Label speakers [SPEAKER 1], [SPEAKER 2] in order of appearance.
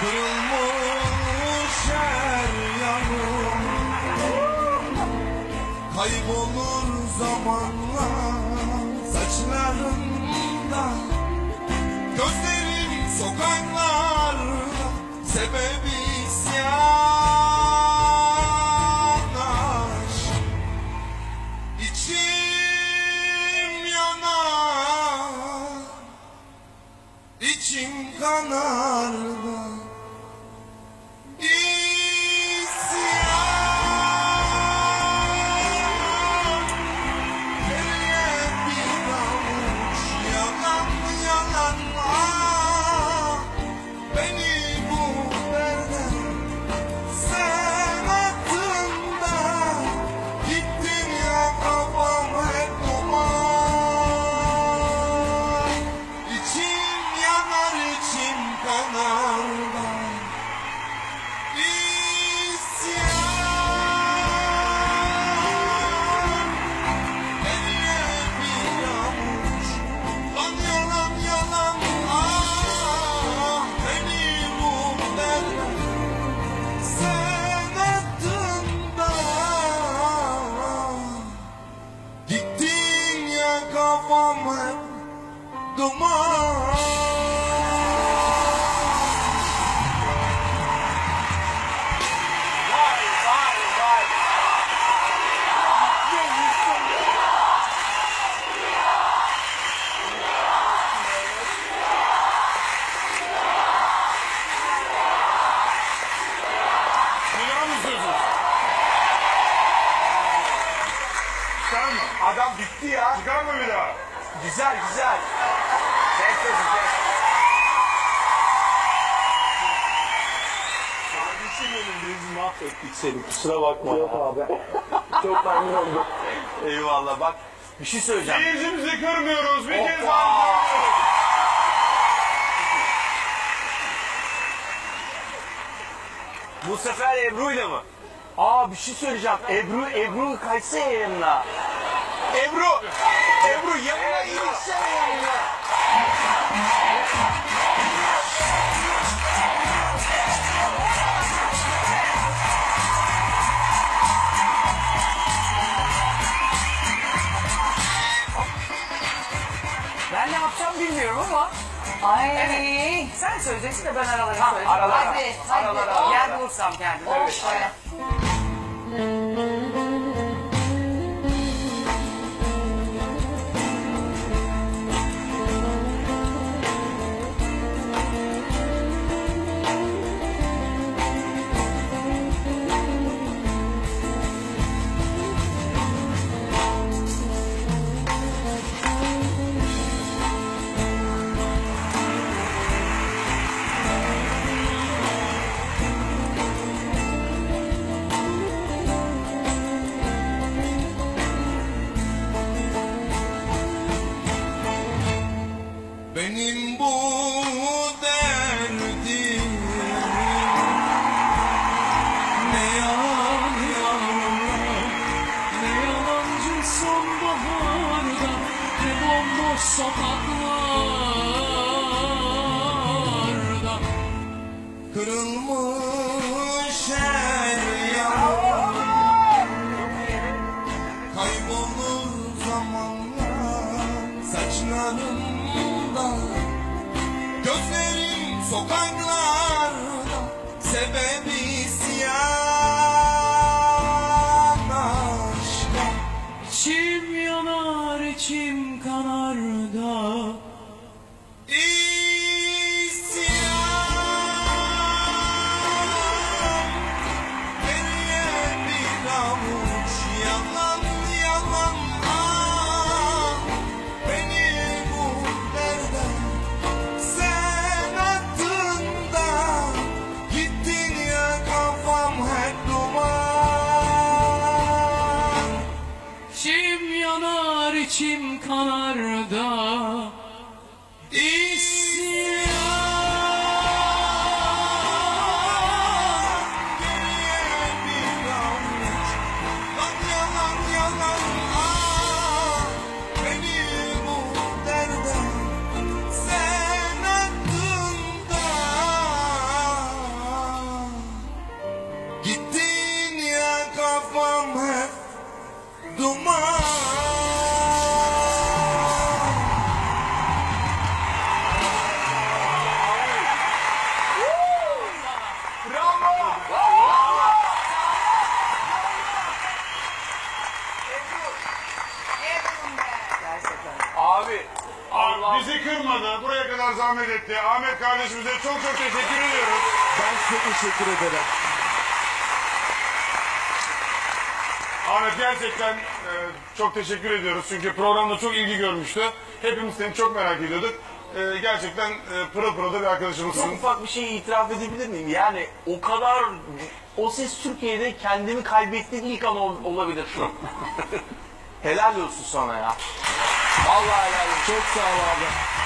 [SPEAKER 1] Kırılmış her yanım. Kaybolur zamanla saçlarımda. Gözlerim sokaklarda. Sebebi
[SPEAKER 2] Adam bitti ya.
[SPEAKER 3] Çıkar mı bir daha?
[SPEAKER 2] Güzel güzel.
[SPEAKER 3] Biz mahvettik seni kusura bakma. Yok abi.
[SPEAKER 2] Çok memnun oldum. Eyvallah bak. Bir şey söyleyeceğim.
[SPEAKER 3] Seyircimizi kırmıyoruz bir kez daha.
[SPEAKER 2] Bu sefer Ebru'yla mı? Aa bir şey söyleyeceğim. Ebru, Ebru kaçsa yanına. Ebru! Ebru yanına gitsene yanına.
[SPEAKER 4] Ben ne yapacağım bilmiyorum ama. Ay. Sen söyleyeceksin de ben aralara söyleyeceğim.
[SPEAKER 2] aralara.
[SPEAKER 4] Hadi, hadi.
[SPEAKER 2] Aralara.
[SPEAKER 4] Yer bulursam kendime.
[SPEAKER 2] Evet.
[SPEAKER 5] İçim kanar da İçim kanar
[SPEAKER 2] Abi. Allah.
[SPEAKER 6] Bizi kırmadı, buraya kadar zahmet etti. Ahmet kardeşimize çok çok teşekkür ediyoruz.
[SPEAKER 1] Ben size teşekkür ederim.
[SPEAKER 6] Ahmet gerçekten e, çok teşekkür ediyoruz. Çünkü programda çok ilgi görmüştü. Hepimiz seni çok merak ediyorduk. E, gerçekten e, pırıl pırıl da bir
[SPEAKER 2] Çok
[SPEAKER 6] arkadaşımızsın.
[SPEAKER 2] ufak bir şey itiraf edebilir miyim? Yani o kadar o ses Türkiye'de kendimi kaybettiğim ilk an ol- olabilir helal olsun sana ya. Vallahi helal olsun.
[SPEAKER 1] Çok sağ ol abi.